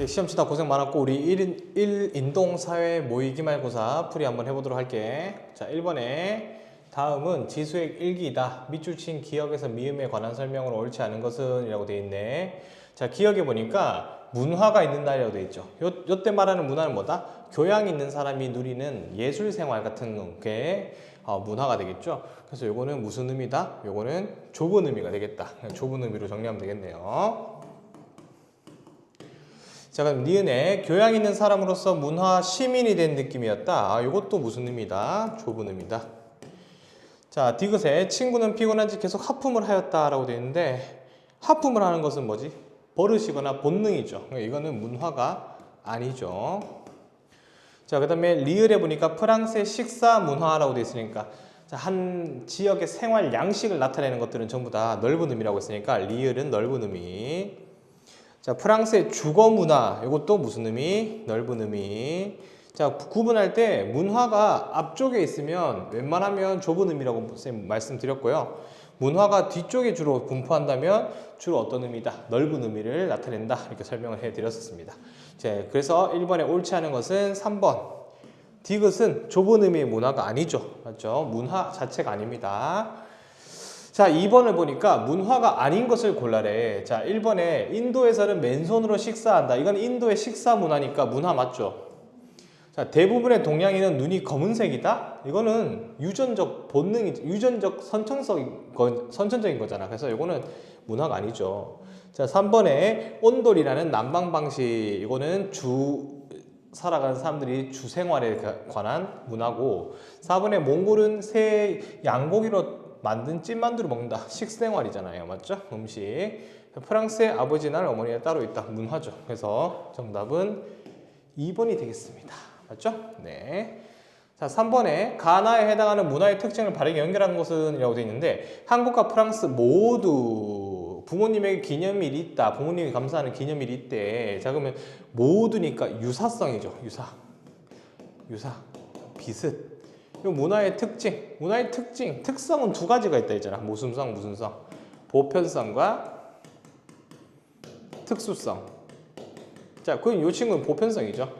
네, 시험 치다 고생 많았고 우리 1인, 1인동 사회 모의기 말고사 풀이 한번 해보도록 할게. 자, 1번에 다음은 지수의 일기이다. 밑줄 친 기억에서 미음에 관한 설명으로 옳지 않은 것은 이라고 돼 있네. 자, 기억에 보니까 문화가 있는 날이라고 돼 있죠. 요, 요때 말하는 문화는 뭐다? 교양 있는 사람이 누리는 예술 생활 같은 게 어, 문화가 되겠죠. 그래서 요거는 무슨 의미다? 요거는 좁은 의미가 되겠다. 좁은 의미로 정리하면 되겠네요. 자 그럼 니은의 교양 있는 사람으로서 문화 시민이 된 느낌이었다. 아, 이것도 무슨 의미다? 좁은 의미다. 자 디귿에 친구는 피곤한지 계속 하품을 하였다라고 되어 있는데 하품을 하는 것은 뭐지? 버릇이거나 본능이죠. 그러니까 이거는 문화가 아니죠. 자 그 다음에 리을에 보니까 프랑스의 식사 문화라고 되어 있으니까 자, 한 지역의 생활 양식을 나타내는 것들은 전부 다 넓은 의미라고 했으니까 리을은 넓은 의미. 자, 프랑스의 주거 문화, 이것도 무슨 의미? 넓은 의미. 자, 구분할 때 문화가 앞쪽에 있으면 웬만하면 좁은 의미라고 쌤 말씀드렸고요. 문화가 뒤쪽에 주로 분포한다면 주로 어떤 의미다? 넓은 의미를 나타낸다. 이렇게 설명을 해 드렸었습니다. 자, 그래서 1번에 옳지 않은 것은 3번. 디귿은 좁은 의미의 문화가 아니죠. 맞죠? 문화 자체가 아닙니다. 자, 2번을 보니까 문화가 아닌 것을 골라래. 자, 1번에 인도에서는 맨손으로 식사한다. 이건 인도의 식사 문화니까 문화 맞죠? 자, 대부분의 동양인은 눈이 검은색이다? 이거는 유전적 본능이, 유전적 선천성, 선천적인 거잖아. 그래서 이거는 문화가 아니죠. 자, 3번에 온돌이라는 난방 방식. 이거는 주, 살아가는 사람들이 주 생활에 관한 문화고 4번에 몽골은 새 양고기로 만든 찐만두를 먹는다. 식생활이잖아요. 맞죠? 음식. 프랑스의 아버지 날 어머니가 따로 있다. 문화죠. 그래서 정답은 2번이 되겠습니다. 맞죠? 네. 자, 3번에 가나에 해당하는 문화의 특징을 바르게 연결하는 것은 이라고 되어 있는데 한국과 프랑스 모두 부모님에게 기념일이 있다. 부모님이 감사하는 기념일이 있대. 자, 그러면 모두니까 유사성이죠. 유사. 유사. 비슷. 이 문화의 특징, 문화의 특징, 특성은 두 가지가 있다 했잖아. 모순성, 무슨성. 보편성과 특수성. 자, 그건 이 친구는 보편성이죠.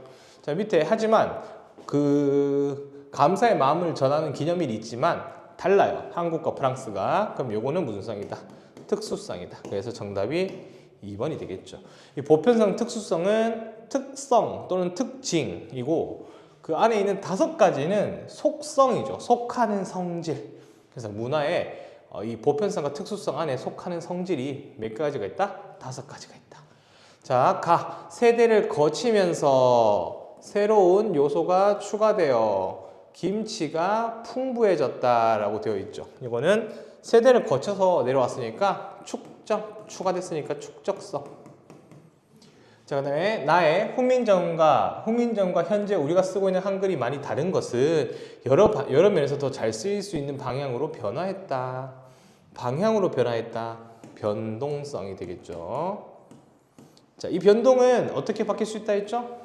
자, 밑에 하지만 그 감사의 마음을 전하는 기념일이 있지만 달라요. 한국과 프랑스가. 그럼 요거는 무슨 성이다? 특수성이다. 그래서 정답이 2번이 되겠죠. 이 보편성, 특수성은 특성 또는 특징이고 그 안에 있는 다섯 가지는 속성이죠. 속하는 성질. 그래서 문화에 어, 이 보편성과 특수성 안에 속하는 성질이 몇 가지가 있다? 다섯 가지가 있다. 자, 가. 세대를 거치면서 새로운 요소가 추가되어 김치가 풍부해졌다라고 되어 있죠. 이거는 세대를 거쳐서 내려왔으니까 축적, 추가됐으니까 축적성. 자, 그 다음에 나의 훈민정음과, 훈민정음과 현재 우리가 쓰고 있는 한글이 많이 다른 것은 여러, 여러 면에서 더 잘 쓰일 수 있는 방향으로 변화했다. 방향으로 변화했다. 변동성이 되겠죠. 자, 이 변동은 어떻게 바뀔 수 있다 했죠?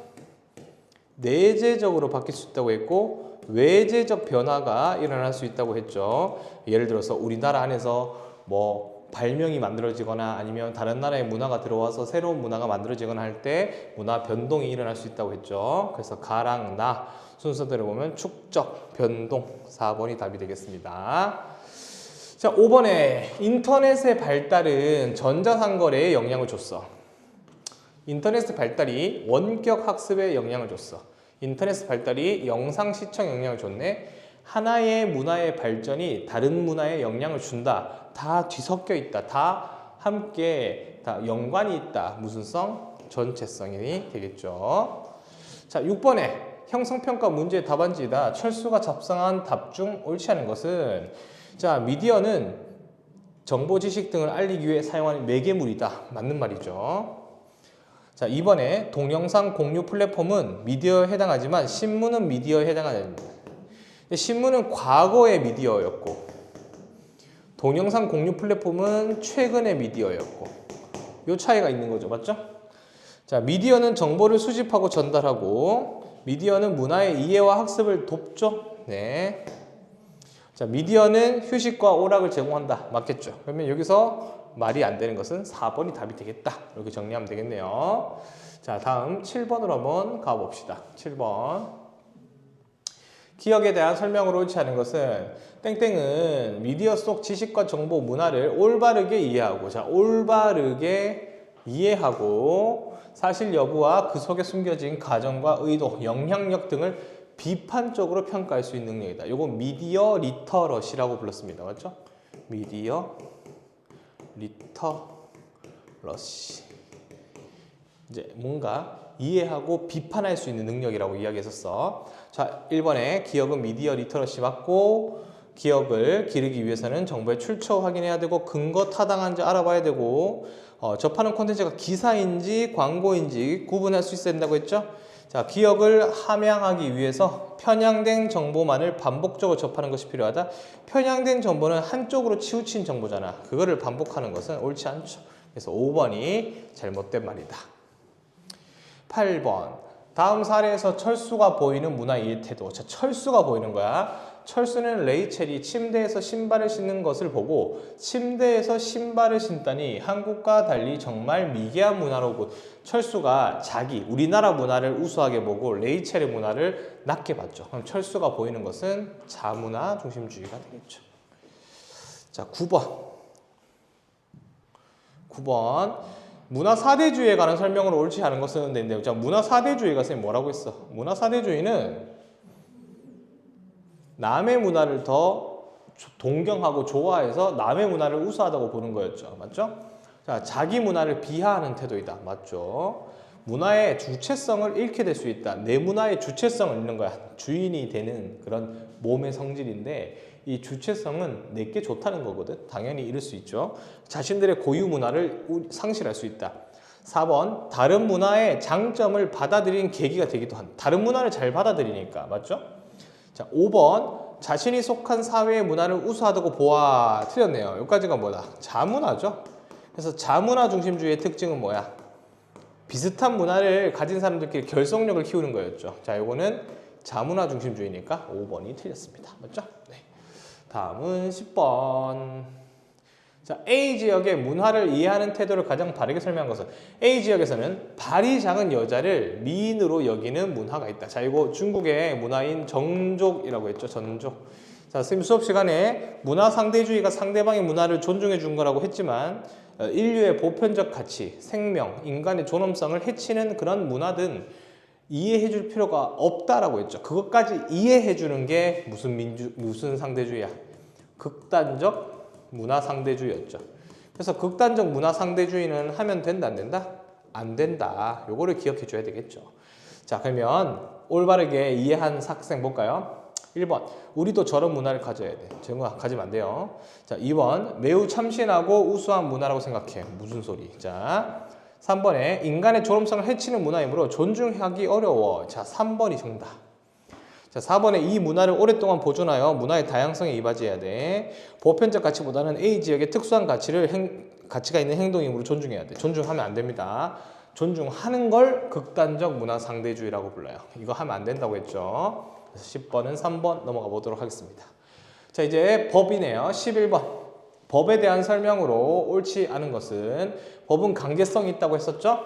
내재적으로 바뀔 수 있다고 했고, 외재적 변화가 일어날 수 있다고 했죠. 예를 들어서 우리나라 안에서 뭐 발명이 만들어지거나 아니면 다른 나라의 문화가 들어와서 새로운 문화가 만들어지거나 할 때 문화 변동이 일어날 수 있다고 했죠. 그래서 가랑 나 순서대로 보면 축적, 변동 4번이 답이 되겠습니다. 자, 5번에 인터넷의 발달은 전자상거래에 영향을 줬어. 인터넷의 발달이 원격 학습에 영향을 줬어. 인터넷 발달이 영상 시청 영향을 줬네. 하나의 문화의 발전이 다른 문화에 영향을 준다. 다 뒤섞여 있다. 다 함께 다 연관이 있다. 무슨 성? 전체성이 되겠죠. 자, 6번에 형성평가 문제의 답안지이다. 철수가 작성한 답 중 옳지 않은 것은 자, 미디어는 정보 지식 등을 알리기 위해 사용하는 매개물이다. 맞는 말이죠. 자, 이번에 동영상 공유 플랫폼은 미디어에 해당하지만 신문은 미디어에 해당하지 않습니다. 신문은 과거의 미디어였고 동영상 공유 플랫폼은 최근의 미디어였고 요 차이가 있는 거죠. 맞죠? 자, 미디어는 정보를 수집하고 전달하고 미디어는 문화의 이해와 학습을 돕죠. 네. 자, 미디어는 휴식과 오락을 제공한다. 맞겠죠? 그러면 여기서 말이 안 되는 것은 4번이 답이 되겠다. 이렇게 정리하면 되겠네요. 자, 다음 7번으로 한번 가봅시다. 7번. 기억에 대한 설명으로 옳지 않은 것은 땡땡은 미디어 속 지식과 정보 문화를 올바르게 이해하고 자 올바르게 이해하고 사실 여부와 그 속에 숨겨진 가정과 의도, 영향력 등을 비판적으로 평가할 수 있는 능력이다. 요거 미디어 리터러시라고 불렀습니다. 맞죠? 미디어 리터러시 이제 뭔가 이해하고 비판할 수 있는 능력이라고 이야기했었어. 자, 1번에 기억은 미디어 리터러시 맞고 기억을 기르기 위해서는 정보의 출처 확인해야 되고 근거 타당한지 알아봐야 되고 어, 접하는 콘텐츠가 기사인지 광고인지 구분할 수 있어야 된다고 했죠. 자, 기억을 함양하기 위해서 편향된 정보만을 반복적으로 접하는 것이 필요하다. 편향된 정보는 한쪽으로 치우친 정보잖아. 그거를 반복하는 것은 옳지 않죠. 그래서 5번이 잘못된 말이다. 8번. 다음 사례에서 철수가 보이는 문화 이해 태도. 자, 철수가 보이는 거야. 철수는 레이첼이 침대에서 신발을 신는 것을 보고 침대에서 신발을 신다니 한국과 달리 정말 미개한 문화로고 철수가 자기 우리나라 문화를 우수하게 보고 레이첼의 문화를 낮게 봤죠. 그럼 철수가 보이는 것은 자문화 중심주의가 되겠죠. 자, 9번. 9번. 문화 사대주의에 관한 설명으로 옳지 않은 것은 되는데 자, 문화 사대주의가 선생님 뭐라고 했어? 문화 사대주의는 남의 문화를 더 동경하고 좋아해서 남의 문화를 우수하다고 보는 거였죠. 맞죠? 자, 자기 문화를 비하하는 태도이다. 맞죠? 문화의 주체성을 잃게 될 수 있다. 내 문화의 주체성을 잃는 거야. 주인이 되는 그런 몸의 성질인데 이 주체성은 내게 좋다는 거거든. 당연히 잃을 수 있죠. 자신들의 고유 문화를 우- 상실할 수 있다. 4번 다른 문화의 장점을 받아들이는 계기가 되기도 한다. 다른 문화를 잘 받아들이니까. 맞죠? 자, 5번 자신이 속한 사회의 문화를 우수하다고 보아 틀렸네요. 여기까지가 뭐다? 자문화죠. 그래서 자문화 중심주의의 특징은 뭐야? 비슷한 문화를 가진 사람들끼리 결속력을 키우는 거였죠. 자, 이거는 자문화 중심주의니까 5번이 틀렸습니다. 맞죠? 네. 다음은 10번. 자, A 지역의 문화를 이해하는 태도를 가장 바르게 설명한 것은 A 지역에서는 발이 작은 여자를 미인으로 여기는 문화가 있다. 자, 이거 중국의 문화인 정족이라고 했죠. 전족. 자, 선생님 수업 시간에 문화 상대주의가 상대방의 문화를 존중해 준 거라고 했지만 어, 인류의 보편적 가치, 생명, 인간의 존엄성을 해치는 그런 문화든 이해해 줄 필요가 없다라고 했죠. 그것까지 이해해 주는 게 무슨 민주 무슨 상대주의야? 극단적 문화 상대주의였죠. 그래서 극단적 문화 상대주의는 하면 된다 안 된다? 안 된다. 요거를 기억해 줘야 되겠죠. 자, 그러면 올바르게 이해한 학생 볼까요? 1번. 우리도 저런 문화를 가져야 돼. 정아 가지면 안 돼요. 자, 2번. 매우 참신하고 우수한 문화라고 생각해. 무슨 소리? 자, 3번에 인간의 존엄성을 해치는 문화이므로 존중하기 어려워. 자, 3번이 정답. 자, 4번에 이 문화를 오랫동안 보존하여 문화의 다양성에 이바지해야 돼. 보편적 가치보다는 A 지역의 특수한 가치를 행, 가치가 있는 행동이므로 존중해야 돼. 존중하면 안 됩니다. 존중하는 걸 극단적 문화 상대주의라고 불러요. 이거 하면 안 된다고 했죠. 그래서 10번은 3번 넘어가 보도록 하겠습니다. 자, 이제 법이네요. 11번. 법에 대한 설명으로 옳지 않은 것은 법은 강제성이 있다고 했었죠?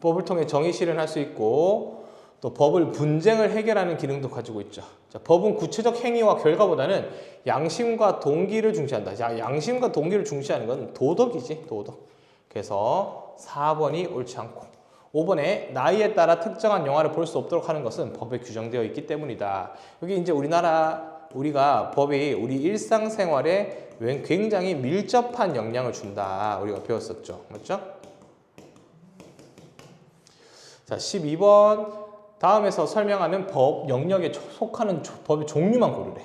법을 통해 정의 실현할 수 있고 또 법을 분쟁을 해결하는 기능도 가지고 있죠. 자, 법은 구체적 행위와 결과보다는 양심과 동기를 중시한다. 자, 양심과 동기를 중시하는 건 도덕이지, 도덕. 그래서 4번이 옳지 않고 5번에 나이에 따라 특정한 영화를 볼 수 없도록 하는 것은 법에 규정되어 있기 때문이다. 여기 이제 우리나라 우리가 법이 우리 일상생활에 웬- 굉장히 밀접한 영향을 준다. 우리가 배웠었죠. 맞죠? 자, 12번 다음에서 설명하는 법 영역에 속하는 조- 법의 종류만 고르래.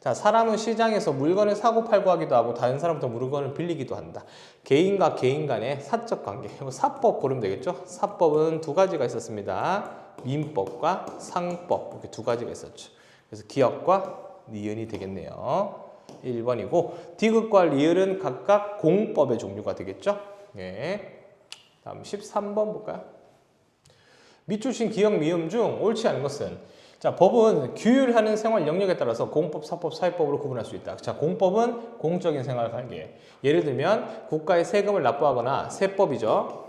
자, 사람은 시장에서 물건을 사고 팔고 하기도 하고 다른 사람부터 물건을 빌리기도 한다. 개인과 개인 간의 사적 관계. 사법 고르면 되겠죠? 사법은 두 가지가 있었습니다. 민법과 상법 이렇게 두 가지가 있었죠. 그래서 기업과 니은이 되겠네요. 1번이고 디귿과 리을은 각각 공법의 종류가 되겠죠? 예. 다음 13번 볼까요? 밑주신 기억 미음 중 옳지 않은 것은 자 자, 법은 규율하는 생활 영역에 따라서 공법, 사법, 사회법으로 구분할 수 있다. 자, 공법은 공적인 생활 관계. 예를 들면 국가의 세금을 납부하거나 세법이죠.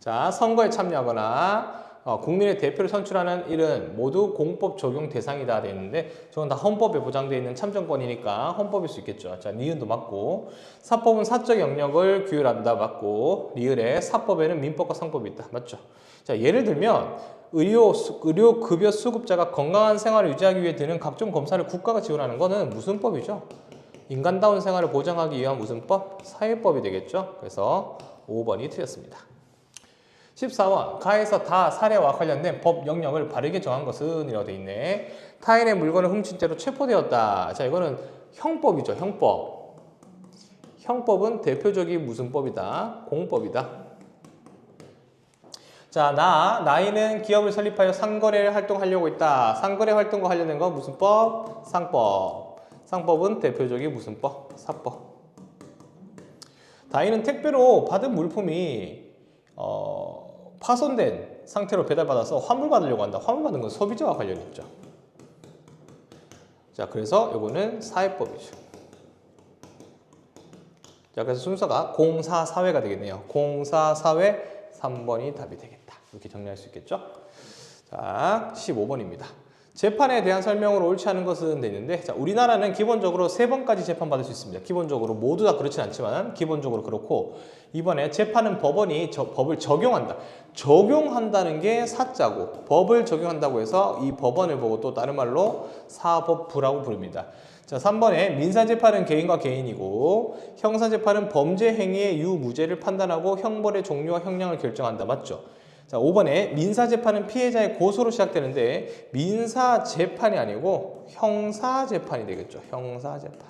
자, 선거에 참여하거나 어, 국민의 대표를 선출하는 일은 모두 공법 적용 대상이다 돼 있는데 저건 다 헌법에 보장되어 있는 참정권이니까 헌법일 수 있겠죠. 자, 니은도 맞고 사법은 사적 영역을 규율한다 맞고 리을에 사법에는 민법과 상법이 있다 맞죠. 자, 예를 들면 의료 수- 의료 급여 수급자가 건강한 생활을 유지하기 위해 드는 각종 검사를 국가가 지원하는 거는 무슨 법이죠? 인간다운 생활을 보장하기 위한 무슨 법? 사회법이 되겠죠. 그래서 5번이 틀렸습니다. 14번 가에서 다 사례와 관련된 법 영역을 바르게 정한 것은 이라고 돼 있네. 타인의 물건을 훔친 채로 체포되었다. 자 이거는 형법이죠. 형법. 형법은 대표적인 무슨 법이다? 공법이다. 자, 나, 나이는 기업을 설립하여 상거래 활동하려고 있다. 상거래 활동과 관련된 건 무슨 법? 상법. 상법은 대표적인 무슨 법? 사법. 다이는 택배로 받은 물품이 어, 파손된 상태로 배달받아서 환불 받으려고 한다. 환불 받는 건 소비자와 관련이 있죠. 자, 그래서 요거는 사회법이죠. 자, 그래서 순서가 공사 사회가 되겠네요. 공사 사회 3번이 답이 되겠다. 이렇게 정리할 수 있겠죠? 자, 15번입니다. 재판에 대한 설명으로 옳지 않은 것은 돼 있는데 자, 우리나라는 기본적으로 세 번까지 재판 받을 수 있습니다. 기본적으로 모두 다 그렇진 않지만 기본적으로 그렇고 이번에 재판은 법원이 저, 법을 적용한다. 적용한다는 게 사자고 법을 적용한다고 해서 이 법원을 보고 또 다른 말로 사법부라고 부릅니다. 자, 3번에 민사재판은 개인과 개인이고 형사재판은 범죄 행위의 유무죄를 판단하고 형벌의 종류와 형량을 결정한다. 맞죠? 자, 5번에 민사재판은 피해자의 고소로 시작되는데 민사재판이 아니고 형사재판이 되겠죠. 형사재판.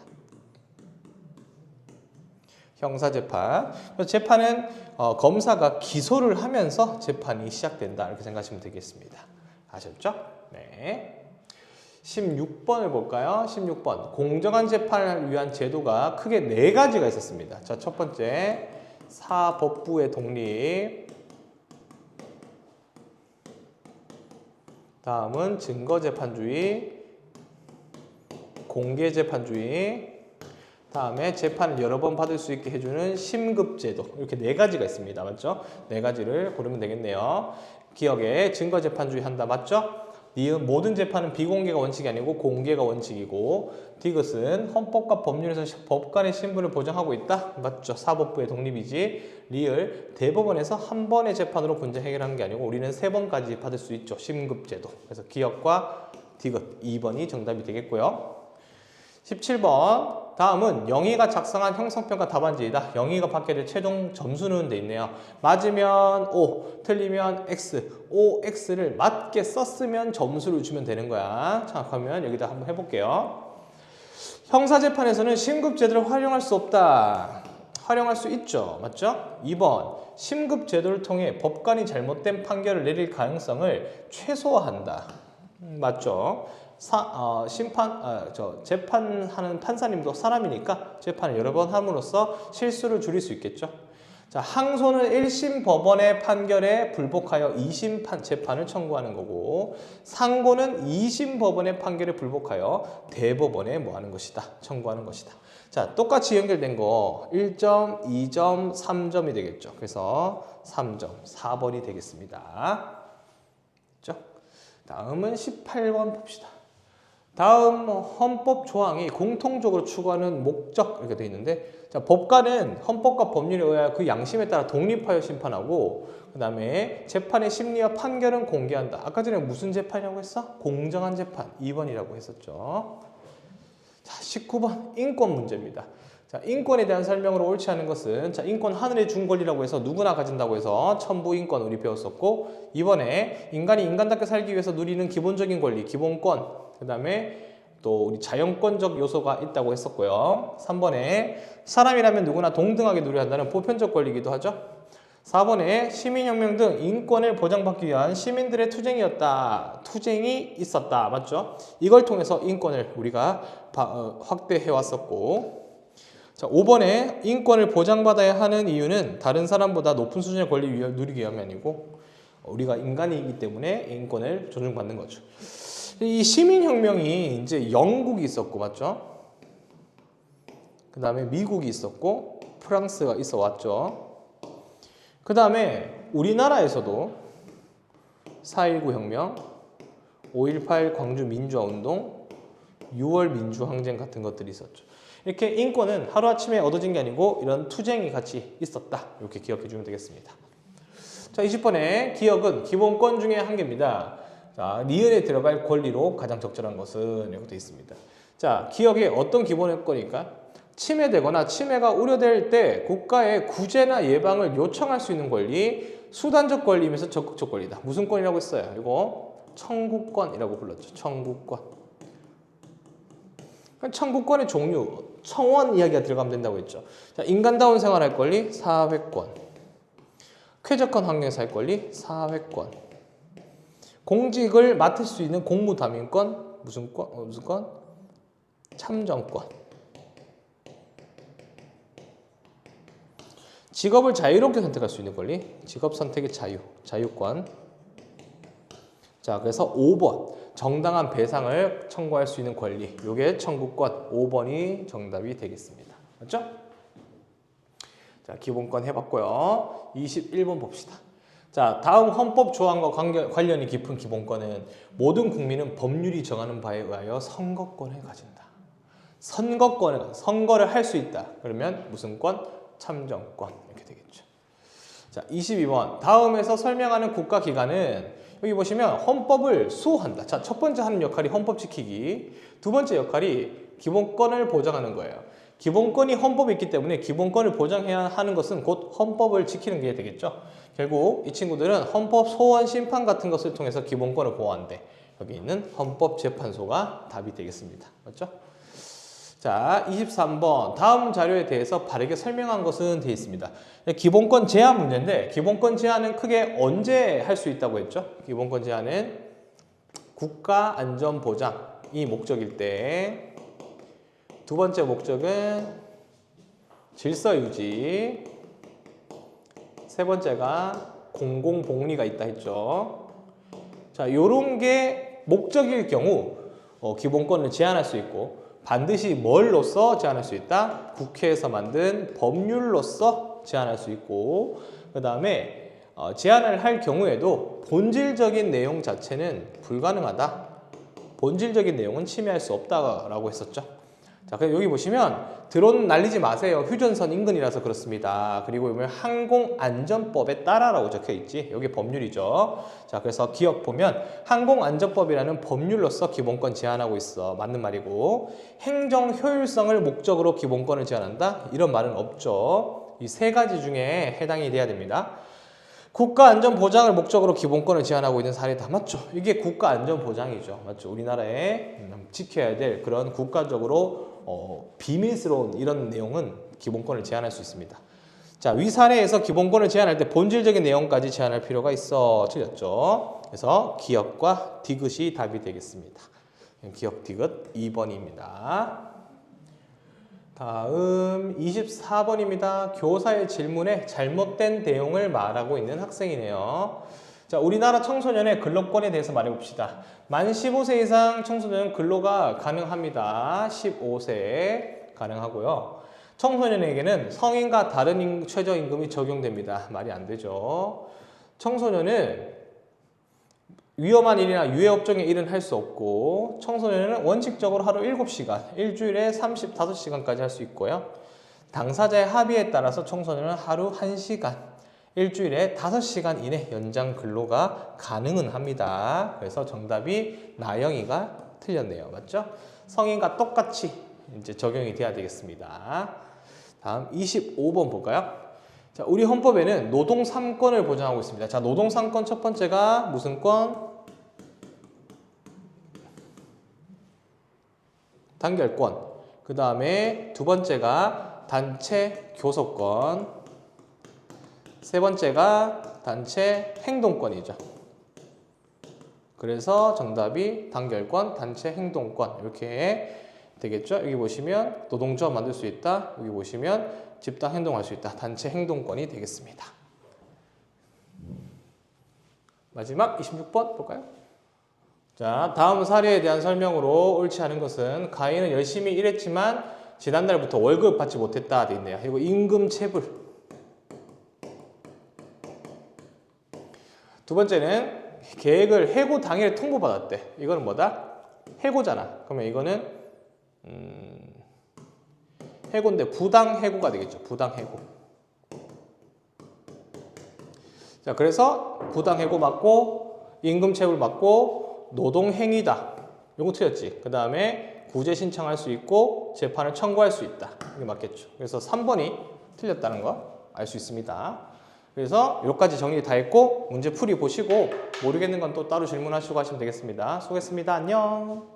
형사재판. 재판은 어, 검사가 기소를 하면서 재판이 시작된다. 이렇게 생각하시면 되겠습니다. 아셨죠? 네. 16번을 볼까요? 16번. 공정한 재판을 위한 제도가 크게 네 가지가 있었습니다. 자, 첫 번째. 사법부의 독립. 다음은 증거재판주의, 공개재판주의, 다음에 재판을 여러 번 받을 수 있게 해주는 심급제도 이렇게 네 가지가 있습니다. 맞죠? 네 가지를 고르면 되겠네요. 기억에 증거재판주의 한다. 맞죠? 니은 모든 재판은 비공개가 원칙이 아니고 공개가 원칙이고 디귿은 헌법과 법률에서 시- 법관의 신분을 보장하고 있다. 맞죠? 사법부의 독립이지. 리을 대법원에서 한 번의 재판으로 문제 해결하는 게 아니고 우리는 세 번까지 받을 수 있죠. 심급제도. 그래서 기억과 디귿 2번이 정답이 되겠고요. 17번 다음은 영희가 작성한 형성평가 답안지이다. 영희가 받게 될 최종 점수는 돼 있네요. 맞으면 O, 틀리면 X. O, X를 맞게 썼으면 점수를 주면 되는 거야. 자, 그러면 여기다 한번 해볼게요. 형사재판에서는 심급제도를 활용할 수 없다. 활용할 수 있죠. 맞죠? 2번 심급 제도를 통해 법관이 잘못된 판결을 내릴 가능성을 최소화한다. 음, 맞죠? 사, 어, 심판, 아, 저 재판하는 판사님도 사람이니까 재판을 여러 번 함으로써 실수를 줄일 수 있겠죠. 자, 항소는 1심 법원의 판결에 불복하여 2심 판, 재판을 청구하는 거고 상고는 2심 법원의 판결에 불복하여 대법원에 뭐 하는 것이다. 청구하는 것이다. 자, 똑같이 연결된 거 1점, 2점, 3점이 되겠죠. 그래서 3점, 4번이 되겠습니다. 그죠? 다음은 18번 봅시다. 다음 헌법 조항이 공통적으로 추구하는 목적 이렇게 되어 있는데 자, 법관은 헌법과 법률에 의하여 그 양심에 따라 독립하여 심판하고 그 다음에 재판의 심리와 판결은 공개한다. 아까 전에 무슨 재판이라고 했어? 공정한 재판 2번이라고 했었죠. 자, 19번 인권 문제입니다. 자, 인권에 대한 설명으로 옳지 않은 것은 자, 인권 하늘의 준 권리라고 해서 누구나 가진다고 해서 천부 인권 우리 배웠었고 이번에 인간이 인간답게 살기 위해서 누리는 기본적인 권리, 기본권, 그 다음에 또 우리 자연권적 요소가 있다고 했었고요. 3번에 사람이라면 누구나 동등하게 누려야 한다는 보편적 권리이기도 하죠. 4번에 시민혁명 등 인권을 보장받기 위한 시민들의 투쟁이었다. 투쟁이 있었다. 맞죠? 이걸 통해서 인권을 우리가 바- 어, 확대해 왔었고 자, 5번에 인권을 보장받아야 하는 이유는 다른 사람보다 높은 수준의 권리 를 누리기 위함이 아니고 우리가 인간이기 때문에 인권을 존중받는 거죠. 이 시민혁명이 이제 영국이 있었고 맞죠? 그 다음에 미국이 있었고 프랑스가 있어 왔죠. 그 다음에 우리나라에서도 4.19 혁명, 5.18 광주 민주화 운동, 6월 민주항쟁 같은 것들이 있었죠. 이렇게 인권은 하루아침에 얻어진 게 아니고 이런 투쟁이 같이 있었다. 이렇게 기억해 주면 되겠습니다. 자, 20번의 기억은 기본권 중에 한 개입니다. 자, 니은에 들어갈 권리로 가장 적절한 것은 이렇게 되어 있습니다. 자, 기억이 어떤 기본권일까? 침해되거나 침해가 우려될 때 국가의 구제나 예방을 요청할 수 있는 권리, 수단적 권리면서 적극적 권리다. 무슨 권이라고 했어요? 이거 청구권이라고 불렀죠. 청구권. 청구권의 종류, 청원 이야기가 들어가면 된다고 했죠. 자, 인간다운 생활할 권리, 사회권. 쾌적한 환경에서 할 권리, 사회권. 공직을 맡을 수 있는 공무담임권, 무슨 권? 어, 무슨 권? 참정권. 직업을 자유롭게 선택할 수 있는 권리, 직업 선택의 자유, 자유권. 자, 그래서 5번 정당한 배상을 청구할 수 있는 권리. 요게 청구권 5번이 정답이 되겠습니다. 맞죠? 자, 기본권 해봤고요. 21번 봅시다. 자, 다음 헌법 조항과 관계, 관련이 깊은 기본권은 모든 국민은 법률이 정하는 바에 의하여 선거권을 가진다. 선거권을 선거를 할 수 있다. 그러면 무슨 권? 참정권 이렇게 되겠죠. 자, 22번 다음에서 설명하는 국가 기관은 여기 보시면 헌법을 수호한다. 자, 첫 번째 하는 역할이 헌법 지키기. 두 번째 역할이 기본권을 보장하는 거예요. 기본권이 헌법에 있기 때문에 기본권을 보장해야 하는 것은 곧 헌법을 지키는 게 되겠죠. 결국 이 친구들은 헌법 소원 심판 같은 것을 통해서 기본권을 보호한대. 여기 있는 헌법재판소가 답이 되겠습니다. 맞죠? 자, 23번. 다음 자료에 대해서 바르게 설명한 것은 되어 있습니다. 기본권 제한 문제인데, 기본권 제한은 크게 언제 할 수 있다고 했죠? 기본권 제한은 국가 안전 보장이 목적일 때, 두 번째 목적은 질서 유지, 세 번째가 공공 복리가 있다 했죠. 자, 요런 게 목적일 경우 어, 기본권을 제한할 수 있고 반드시 뭘로써 제한할 수 있다? 국회에서 만든 법률로서 제한할 수 있고 그 다음에 어, 제한을 할 경우에도 본질적인 내용 자체는 불가능하다. 본질적인 내용은 침해할 수 없다라고 했었죠. 자, 그럼 여기 보시면 드론 날리지 마세요. 휴전선 인근이라서 그렇습니다. 그리고 여기 항공안전법에 따라라고 적혀 있지. 여기 법률이죠. 자, 그래서 기억 보면 항공안전법이라는 법률로서 기본권 제한하고 있어. 맞는 말이고 행정 효율성을 목적으로 기본권을 제한한다. 이런 말은 없죠. 이 세 가지 중에 해당이 돼야 됩니다. 국가 안전 보장을 목적으로 기본권을 제한하고 있는 사례 다 맞죠? 이게 국가 안전 보장이죠. 맞죠? 우리나라에 음, 지켜야 될 그런 국가적으로 어, 비밀스러운 이런 내용은 기본권을 제한할 수 있습니다. 자, 위 사례에서 기본권을 제한할 때 본질적인 내용까지 제한할 필요가 있어. 틀렸죠? 그래서 기억과 디귿이 답이 되겠습니다. 기억 디귿 2번입니다. 다음 24번입니다. 교사의 질문에 잘못된 내용을 말하고 있는 학생이네요. 자, 우리나라 청소년의 근로권에 대해서 말해봅시다. 만 15세 이상 청소년은 근로가 가능합니다. 15세 가능하고요. 청소년에게는 성인과 다른 최저임금이 적용됩니다. 말이 안 되죠. 청소년은 위험한 일이나 유해 업종의 일은 할 수 없고 청소년은 원칙적으로 하루 7시간, 일주일에 35시간까지 할 수 있고요. 당사자의 합의에 따라서 청소년은 하루 1시간, 일주일에 5시간 이내 연장 근로가 가능은 합니다. 그래서 정답이 나영이가 틀렸네요. 맞죠? 성인과 똑같이 이제 적용이 돼야 되겠습니다. 다음 25번 볼까요? 자, 우리 헌법에는 노동 3권을 보장하고 있습니다. 자, 노동 3권 첫 번째가 무슨 권? 단결권. 그 다음에 두 번째가 단체 교섭권. 세 번째가 단체 행동권이죠. 그래서 정답이 단결권, 단체 행동권 이렇게 되겠죠. 여기 보시면 노동조합 만들 수 있다. 여기 보시면 집단 행동할 수 있다. 단체 행동권이 되겠습니다. 마지막 26번 볼까요? 자, 다음 사례에 대한 설명으로 옳지 않은 것은 가인은 열심히 일했지만 지난달부터 월급 받지 못했다 돼 있네요. 이거 임금 체불. 두 번째는 계획을 해고 당일에 통보받았대. 이거는 뭐다? 해고잖아. 그러면 이거는 음, 해고인데 부당 해고가 되겠죠. 부당 해고. 자, 그래서 부당 해고 맞고 임금 체불 맞고 노동 행위다. 요거 틀렸지. 그 다음에 구제 신청할 수 있고 재판을 청구할 수 있다. 이게 맞겠죠. 그래서 3번이 틀렸다는 거 알 수 있습니다. 그래서 여기까지 정리 다 했고 문제 풀이 보시고 모르겠는 건 또 따로 질문하시고 하시면 되겠습니다. 수고했습니다. 안녕.